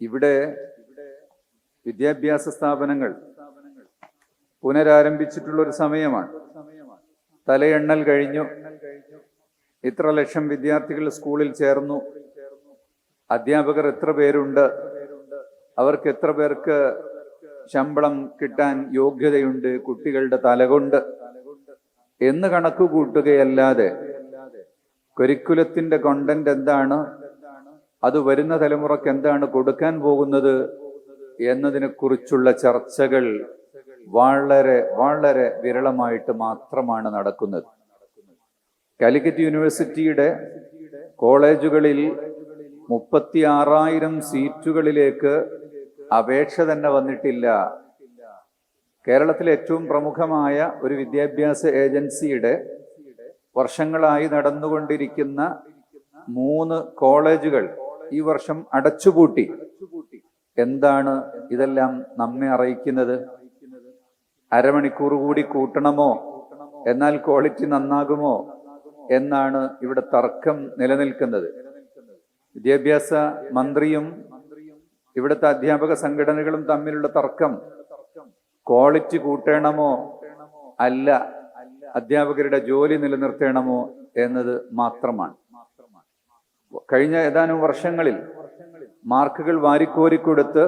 ഇവിടെ വിദ്യാഭ്യാസ സ്ഥാപനങ്ങൾ പുനരാരംഭിച്ചിട്ടുള്ള ഒരു സമയമാണ്. തലയെണ്ണൽ കഴിഞ്ഞു. ഇത്ര ലക്ഷം വിദ്യാർത്ഥികൾ സ്കൂളിൽ ചേർന്നു. അധ്യാപകർ എത്ര പേരുണ്ട്? അവർക്ക് എത്ര പേർക്ക് ശമ്പളം കിട്ടാൻ യോഗ്യതയുണ്ട്? കുട്ടികളുടെ തലകൊണ്ട്. എന്ന് കണക്ക് കൂട്ടുകയല്ലാതെ കരിക്കുലത്തിന്റെ കണ്ടന്റ് എന്താണ്? അത് വരുന്ന തലമുറയ്ക്ക് എന്താണ് കൊടുക്കാൻ പോകുന്നത് എന്നതിനെ കുറിച്ചുള്ള ചർച്ചകൾ വളരെ വളരെ വിരളമായിട്ട് മാത്രമാണ് നടക്കുന്നത്. കാലിക്കറ്റ് യൂണിവേഴ്സിറ്റിയുടെ കോളേജുകളിൽ മുപ്പത്തി ആറായിരം സീറ്റുകളിലേക്ക് അപേക്ഷ തന്നെ വന്നിട്ടില്ല. കേരളത്തിലെ ഏറ്റവും പ്രമുഖമായ ഒരു വിദ്യാഭ്യാസ ഏജൻസിയുടെ വർഷങ്ങളായി നടന്നുകൊണ്ടിരിക്കുന്ന മൂന്ന് കോളേജുകൾ ഈ വർഷം അടച്ചുപൂട്ടി. എന്താണ് ഇതെല്ലാം നമ്മെ അറിയിക്കുന്നത്? അരമണിക്കൂർ കൂടി കൂട്ടണമോ? എന്നാൽ ക്വാളിറ്റി നന്നാകുമോ? എന്നാണ് ഇവിടെ തർക്കം നിലനിൽക്കുന്നത്. വിദ്യാഭ്യാസ മന്ത്രിയും ഇവിടുത്തെ അധ്യാപക സംഘടനകളും തമ്മിലുള്ള തർക്കം ക്വാളിറ്റി കൂട്ടണമോ അല്ല അധ്യാപകരുടെ ജോലി നിലനിർത്തണമോ എന്നത് മാത്രമാണ്. കഴിഞ്ഞ ഏതാനും വർഷങ്ങളിൽ മാർക്കുകൾ വാരിക്കോരി വാരിക്കോരിക്കൊടുത്ത്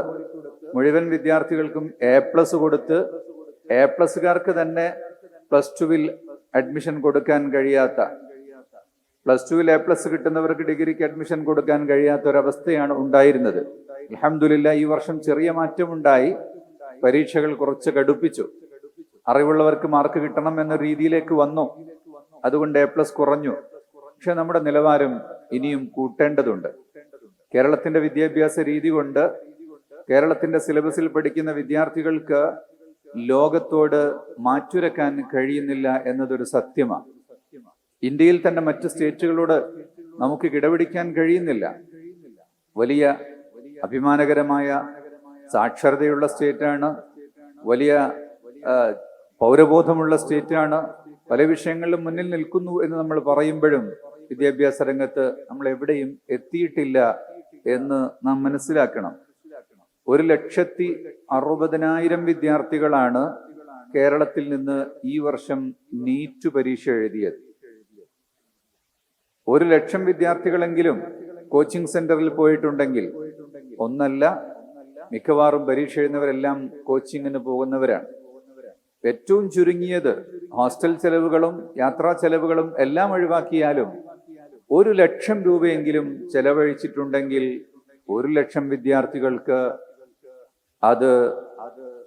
മുഴുവൻ വിദ്യാർത്ഥികൾക്കും എ പ്ലസ് കൊടുത്ത് എ പ്ലസ്സുകാർക്ക് തന്നെ പ്ലസ് ടുവിൽ അഡ്മിഷൻ കൊടുക്കാൻ കഴിയാത്ത പ്ലസ് ടുവിൽ എ പ്ലസ് കിട്ടുന്നവർക്ക് ഡിഗ്രിക്ക് അഡ്മിഷൻ കൊടുക്കാൻ കഴിയാത്ത ഒരവസ്ഥയാണ് ഉണ്ടായിരുന്നത്. അലഹമില്ല ഈ വർഷം ചെറിയ മാറ്റമുണ്ടായി. പരീക്ഷകൾ കുറച്ച് കടുപ്പിച്ചു. അറിവുള്ളവർക്ക് മാർക്ക് കിട്ടണം എന്ന രീതിയിലേക്ക് വന്നു. അതുകൊണ്ട് എ പ്ലസ് കുറഞ്ഞു. പക്ഷെ നമ്മുടെ നിലവാരം ഇനിയും കൂട്ടേണ്ടതുണ്ട്. കേരളത്തിന്റെ വിദ്യാഭ്യാസ രീതി കൊണ്ട് കേരളത്തിന്റെ സിലബസിൽ പഠിക്കുന്ന വിദ്യാർത്ഥികൾക്ക് ലോകത്തോട് മാറ്റുരക്കാൻ കഴിയുന്നില്ല എന്നതൊരു സത്യമാണ് ഇന്ത്യയിൽ തന്നെ മറ്റ് സ്റ്റേറ്റുകളോട് നമുക്ക് കിടപിടിക്കാൻ കഴിയുന്നില്ല. വലിയ അഭിമാനകരമായ സാക്ഷരതയുള്ള സ്റ്റേറ്റാണ്. വലിയ പൗരബോധമുള്ള സ്റ്റേറ്റാണ്. പല വിഷയങ്ങളിലും മുന്നിൽ നിൽക്കുന്നു എന്ന് നമ്മൾ പറയുമ്പോഴും വിദ്യാഭ്യാസ രംഗത്ത് നമ്മൾ എവിടെയും എത്തിയിട്ടില്ല എന്ന് നാം മനസ്സിലാക്കണം. ഒരു ലക്ഷത്തി അറുപതിനായിരം വിദ്യാർത്ഥികളാണ് കേരളത്തിൽ നിന്ന് ഈ വർഷം നീറ്റ് പരീക്ഷ എഴുതിയത്. ഒരു ലക്ഷം വിദ്യാർത്ഥികളെങ്കിലും കോച്ചിങ് സെന്ററിൽ പോയിട്ടുണ്ടെങ്കിൽ ഒന്നല്ല മിക്കവാറും പരീക്ഷ എഴുതുന്നവരെല്ലാം കോച്ചിങ്ങിന് പോകുന്നവരാണ്. ഏറ്റവും ചുരുങ്ങിയത് ഹോസ്റ്റൽ ചെലവുകളും യാത്രാ ചെലവുകളും എല്ലാം ഒഴിവാക്കിയാലും ഒരു ലക്ഷം രൂപയെങ്കിലും ചെലവഴിച്ചിട്ടുണ്ടെങ്കിൽ ഒരു ലക്ഷം വിദ്യാർത്ഥികൾക്ക് അത്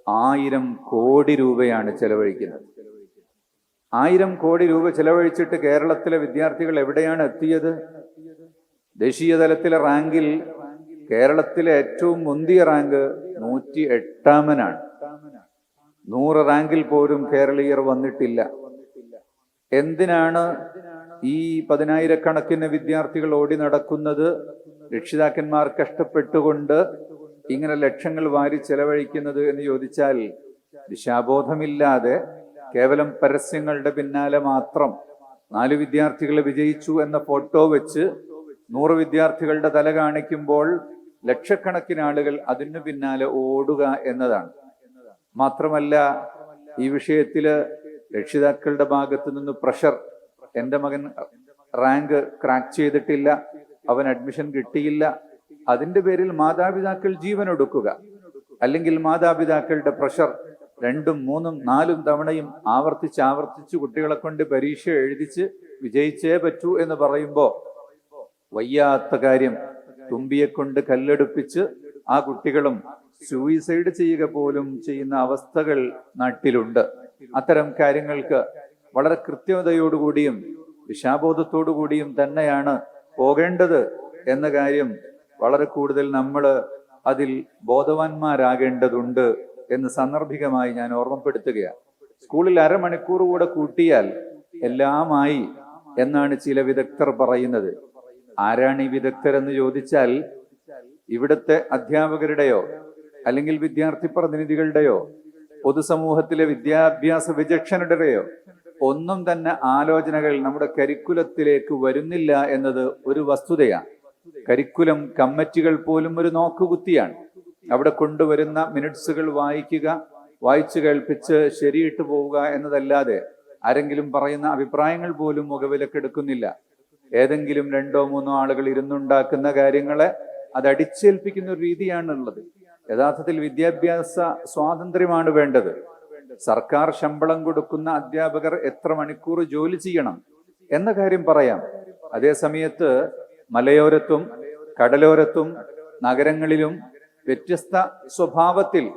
ആയിരം കോടി രൂപയാണ് ചെലവഴിക്കുന്നത്. ആയിരം കോടി രൂപ ചെലവഴിച്ചിട്ട് കേരളത്തിലെ വിദ്യാർത്ഥികൾ എവിടെയാണ് എത്തിയത്? ദേശീയ തലത്തിലെ റാങ്കിൽ കേരളത്തിലെ ഏറ്റവും മുന്തിയ റാങ്ക് നൂറ്റി എട്ടാമനാണ്. നൂറ് റാങ്കിൽ പോലും കേരളീയർ വന്നിട്ടില്ല. എന്തിനാണ് ഈ പതിനായിരക്കണക്കിന് വിദ്യാർത്ഥികൾ ഓടി നടക്കുന്നത് രക്ഷിതാക്കന്മാർ കഷ്ടപ്പെട്ടുകൊണ്ട് ഇങ്ങനെ ലക്ഷങ്ങൾ വാരി ചെലവഴിക്കുന്നത് എന്ന് ചോദിച്ചാൽ ദിശാബോധമില്ലാതെ കേവലം പരസ്യങ്ങളുടെ പിന്നാലെ മാത്രം നാല് വിദ്യാർത്ഥികൾ വിജയിച്ചു എന്ന ഫോട്ടോ വെച്ച് നൂറ് വിദ്യാർത്ഥികളുടെ തല കാണിക്കുമ്പോൾ ലക്ഷക്കണക്കിന് ആളുകൾ അതിനു പിന്നാലെ ഓടുക എന്നതാണ്. മാത്രമല്ല ഈ വിഷയത്തിൽ രക്ഷിതാക്കളുടെ ഭാഗത്തു നിന്ന് പ്രഷർ എന്റെ മകൻ റാങ്ക് ക്രാക്ക് ചെയ്തിട്ടില്ല അവൻ അഡ്മിഷൻ കിട്ടിയില്ല. അതിന്റെ പേരിൽ മാതാപിതാക്കൾ ജീവൻ ഒടുക്കുക. അല്ലെങ്കിൽ മാതാപിതാക്കളുടെ പ്രഷർ രണ്ടും മൂന്നും നാലും തവണയും ആവർത്തിച്ച് ആവർത്തിച്ച് കുട്ടികളെ കൊണ്ട് പരീക്ഷ എഴുതിച്ച് വിജയിച്ചേ പറ്റൂ എന്ന് പറയുമ്പോൾ വയ്യാത്ത കാര്യം തുമ്പിയെ കൊണ്ട് കല്ലെടുപ്പിച്ച് ആ കുട്ടികളും സൂയിസൈഡ് ചെയ്യുക പോലും ചെയ്യുന്ന അവസ്ഥകൾ നാട്ടിലുണ്ട്. അത്തരം കാര്യങ്ങൾക്ക് വളരെ കൃത്യതയോടുകൂടിയും ദിശാബോധത്തോടുകൂടിയും തന്നെയാണ് പോകേണ്ടത് എന്ന കാര്യം വളരെ കൂടുതൽ നമ്മൾ അതിൽ ബോധവാന്മാരാകേണ്ടതുണ്ട് എന്ന് സന്ദർഭികമായി ഞാൻ ഓർമ്മപ്പെടുത്തുകയാണ്. സ്കൂളിൽ അരമണിക്കൂർ കൂടെ കൂട്ടിയാൽ എല്ലാമായി എന്നാണ് ചില വിദഗ്ധർ പറയുന്നത്. ആരാണ് ഈ വിദഗ്ധർ എന്ന് ചോദിച്ചാൽ ഇവിടുത്തെ അധ്യാപകരുടെയോ അല്ലെങ്കിൽ വിദ്യാർത്ഥി പ്രതിനിധികളുടെയോ പൊതുസമൂഹത്തിലെ വിദ്യാഭ്യാസ വിചക്ഷണരുടെയോ ഒന്നും തന്നെ ആലോചനകൾ നമ്മുടെ കരിക്കുലത്തിലേക്ക് വരുന്നില്ല എന്നത് ഒരു വസ്തുതയാണ്. കരിക്കുലം കമ്മിറ്റികൾ പോലും ഒരു നോക്കുകുത്തിയാണ്. അവിടെ കൊണ്ടുവരുന്ന മിനിറ്റ്സുകൾ വായിക്കുക വായിച്ചു കേൾപ്പിച്ച് ശരിയിട്ട് പോവുക എന്നതല്ലാതെ ആരെങ്കിലും പറയുന്ന അഭിപ്രായങ്ങൾ പോലും മുഖവിലക്കെടുക്കുന്നില്ല ഏതെങ്കിലും രണ്ടോ മൂന്നോ ആളുകൾ ഇരുന്നുണ്ടാക്കുന്ന കാര്യങ്ങളെ അത് അടിച്ചേൽപ്പിക്കുന്ന ഒരു രീതിയാണുള്ളത്. യഥാർത്ഥത്തിൽ വിദ്യാഭ്യാസ സ്വാതന്ത്ര്യമാണ് വേണ്ടത്. സർക്കാർ ശമ്പളം കൊടുക്കുന്ന അധ്യാപകർ എത്ര മണിക്കൂർ ജോലി ചെയ്യണം എന്ന കാര്യം പറയാം. അതേസമയത്ത് മലയോരത്തും കടലോരത്തും നഗരങ്ങളിലും വ്യത്യസ്ത സ്വഭാവത്തിൽ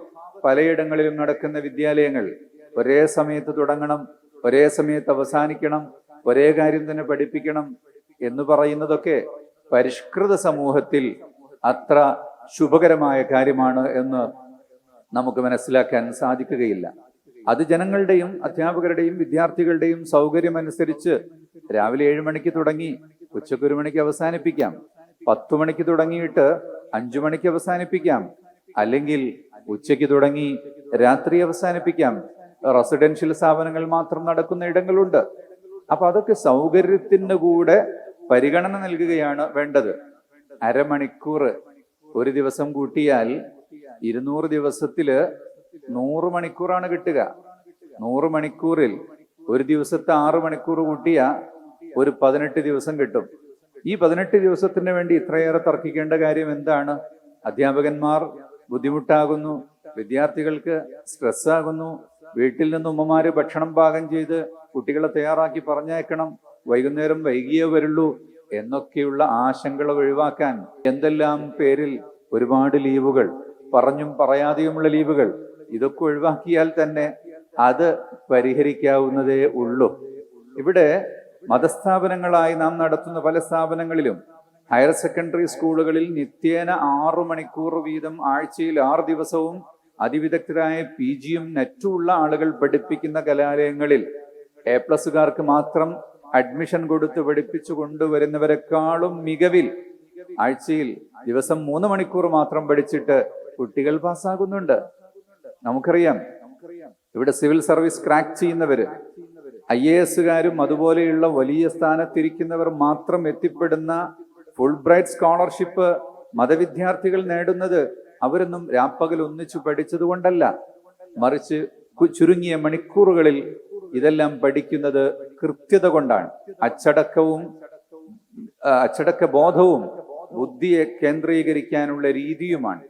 പലയിടങ്ങളിലും നടക്കുന്ന വിദ്യാലയങ്ങൾ ഒരേ സമയത്ത് തുടങ്ങണം ഒരേ സമയത്ത് അവസാനിക്കണം ഒരേ കാര്യം തന്നെ പഠിപ്പിക്കണം എന്ന് പറയുന്നതൊക്കെ പരിഷ്കൃത സമൂഹത്തിൽ അത്ര ശുഭകരമായ കാര്യമാണ് എന്ന് നമുക്ക് മനസ്സിലാക്കാൻ സാധിക്കുകയില്ല. അത് ജനങ്ങളുടെയും അധ്യാപകരുടെയും വിദ്യാർത്ഥികളുടെയും സൗകര്യമനുസരിച്ച് രാവിലെ ഏഴ് മണിക്ക് തുടങ്ങി ഉച്ചയ്ക്ക് ഒരു മണിക്ക് അവസാനിപ്പിക്കാം. പത്തു മണിക്ക് തുടങ്ങിയിട്ട് അഞ്ചു മണിക്ക് അവസാനിപ്പിക്കാം. അല്ലെങ്കിൽ ഉച്ചയ്ക്ക് തുടങ്ങി രാത്രി അവസാനിപ്പിക്കാം. റെസിഡൻഷ്യൽ സ്ഥാപനങ്ങൾ മാത്രം നടക്കുന്ന ഇടങ്ങളുണ്ട്. അപ്പൊ അതൊക്കെ സൗകര്യത്തിന് കൂടെ പരിഗണന നൽകുകയാണ് വേണ്ടത്. അരമണിക്കൂർ ഒരു ദിവസം കൂട്ടിയാൽ ഇരുന്നൂറ് ദിവസത്തിൽ നൂറ് മണിക്കൂറാണ് കിട്ടുക. നൂറ് മണിക്കൂറിൽ ഒരു ദിവസത്തെ ആറ് മണിക്കൂർ കൂട്ടിയ ഒരു പതിനെട്ട് ദിവസം കിട്ടും. ഈ പതിനെട്ട് ദിവസത്തിന് വേണ്ടി ഇത്രയേറെ തർക്കിക്കേണ്ട കാര്യം എന്താണ്? അധ്യാപകന്മാർ ബുദ്ധിമുട്ടാകുന്നു വിദ്യാർത്ഥികൾക്ക് സ്ട്രെസ് ആകുന്നു വീട്ടിൽ നിന്ന് ഉമ്മമാര് ഭക്ഷണം പാകം ചെയ്ത് കുട്ടികളെ തയ്യാറാക്കി പറഞ്ഞേക്കണം വൈകുന്നേരം വൈകിയേ വരുള്ളൂ എന്നൊക്കെയുള്ള ആശങ്കകൾ ഒഴിവാക്കാൻ എന്തെല്ലാം പേരിൽ ഒരുപാട് ലീവുകൾ പറഞ്ഞും പറയാതെയുമുള്ള ലീവുകൾ ഇതൊക്കെ ഒഴിവാക്കിയാൽ തന്നെ അത് പരിഹരിക്കാവുന്നതേ ഉള്ളൂ. ഇവിടെ മതസ്ഥാപനങ്ങളായി നാം നടത്തുന്ന പല സ്ഥാപനങ്ങളിലും ഹയർ സെക്കൻഡറി സ്കൂളുകളിൽ നിത്യേന ആറു മണിക്കൂർ വീതം ആഴ്ചയിൽ ആറ് ദിവസവും അതിവിദഗ്ധരായ പി ജിയും നെറ്റും ഉള്ള ആളുകൾ പഠിപ്പിക്കുന്ന കലാലയങ്ങളിൽ എ പ്ലസുകാർക്ക് മാത്രം അഡ്മിഷൻ കൊടുത്ത് പഠിപ്പിച്ചു കൊണ്ടുവരുന്നവരെക്കാളും മികവിൽ ആഴ്ചയിൽ ദിവസം മൂന്ന് മണിക്കൂർ മാത്രം പഠിച്ചിട്ട് കുട്ടികൾ പാസ്സാകുന്നുണ്ട്. നമുക്കറിയാം. ഇവിടെ സിവിൽ സർവീസ് ക്രാക്ക് ചെയ്യുന്നവര് ഐ എ എസുകാരും അതുപോലെയുള്ള വലിയ സ്ഥാനത്തിരിക്കുന്നവർ മാത്രം എത്തിപ്പെടുന്ന ഫുൾ ബ്രൈറ്റ് സ്കോളർഷിപ്പ് മതവിദ്യാർത്ഥികൾ നേടുന്നത് അവരൊന്നും രാപ്പകൽ ഒന്നിച്ചു പഠിച്ചതുകൊണ്ടല്ല മറിച്ച് ചുരുങ്ങിയ മണിക്കൂറുകളിൽ ഇതെല്ലാം പഠിക്കുന്നത് കൃത്യത കൊണ്ടാണ്. അച്ചടക്കവും അച്ചടക്ക ബോധവും ബുദ്ധിയെ കേന്ദ്രീകരിക്കാനുള്ള രീതിയുമാണ്.